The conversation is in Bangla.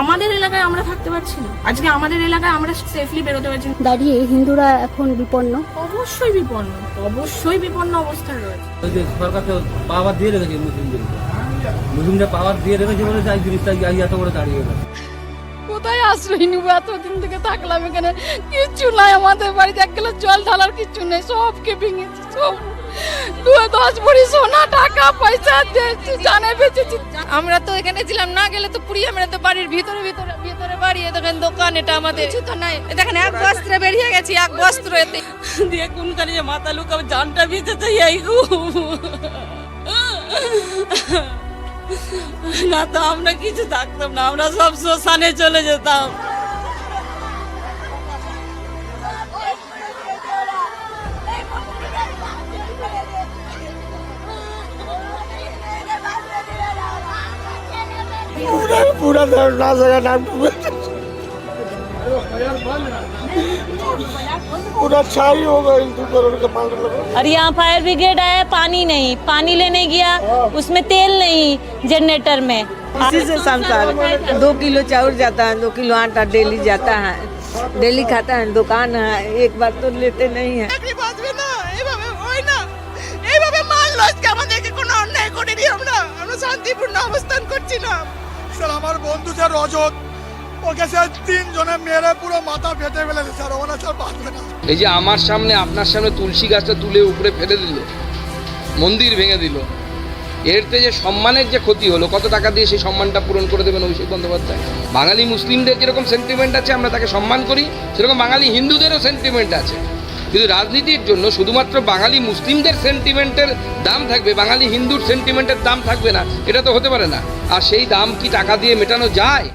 আমাদের এলাকায় আমরা থাকতে পারছি না। আজকে আমাদের এলাকায় আমরা সেফলি বেরোতে পারছি না। দাঁড়িয়ে হিন্দুরা এখন বিপন্ন। অবশ্যই বিপন্ন। অবশ্যই বিপন্ন অবস্থায় রয়েছে। ওই যে সরকার তো পাওয়ার দিয়ে রেখেছে মুসলিমদেরকে মুসলিমরা পাওয়ার দিয়ে রেখেছে বলে তাই জিনিসটা এত করে দাঁড়িয়ে গেছে কোথায় আশ্রয় নিবো এতদিন থেকে থাকলাম এখানে। কিচ্ছু নাই আমাদের বাড়িতে। এক গেলে জল ঢালার কিচ্ছু নেই। সবকে ভেঙেছে সব দশ ভরি সোনা টাকা পয়সা জানে বেঁচেছি আমরা তো এখানে ছিলাম না গেলে তো পুড়িয়ে মেরে তো বাড়ির ভিতরে ভিতরে ভিতরে বাড়ি। দেখেন দোকান এটা আমাদের। কিছু তো নাই। দেখেন এক বস্ত্রে বেরিয়ে গেছি এক বস্ত্র। এতে দিয়ে কোন যে মাথা লুকাবে জানটা ভিজে তো এই না তো আমরা কিছু থাকতাম না আমরা সব শ্মশানে চলে যেতাম। पूरा पूरा नाम पूरा छाई हो गई हिंदू करोड़ का मान लो और यहाँ फायर ब्रिगेड आया पानी नहीं पानी लेने गया उसमें तेल नहीं जनरेटर में। इसी से संसार दो किलो चाउर जाता है दो किलो आटा डेली जाता है डेली खाता है दुकान है एक बार तो लेते नहीं है। স্যার আমার বন্ধু স্যার রজত, ওকে স্যার তিনজনে মেরে পুরো মাথা ফেটে ফেলেছে স্যার, ওখানে স্যার বাঁচবে না। এই যে আমার সামনে, আপনার সামনে তুলসী গাছটা তুলে উপরে ফেলে দিল, মন্দির ভেঙে দিল এরতে যে সম্মানের যে ক্ষতি হলো, কত টাকা দিয়ে সেই সম্মানটা পূরণ করে দেবেন অভিষেক বন্দ্যোপাধ্যায়? বাঙালি মুসলিমদের যেরকম সেন্টিমেন্ট আছে, আমরা তাকে সম্মান করি, সেরকম বাঙালি হিন্দুদেরও সেন্টিমেন্ট আছে। কিন্তু রাজনীতির জন্য শুধুমাত্র বাঙালি মুসলিমদের সেন্টিমেন্টের দাম থাকবে, বাঙালি হিন্দুর সেন্টিমেন্টের দাম থাকবে না, এটা তো হতে পারে না। আর সেই দাম কি টাকা দিয়ে মেটানো যায়?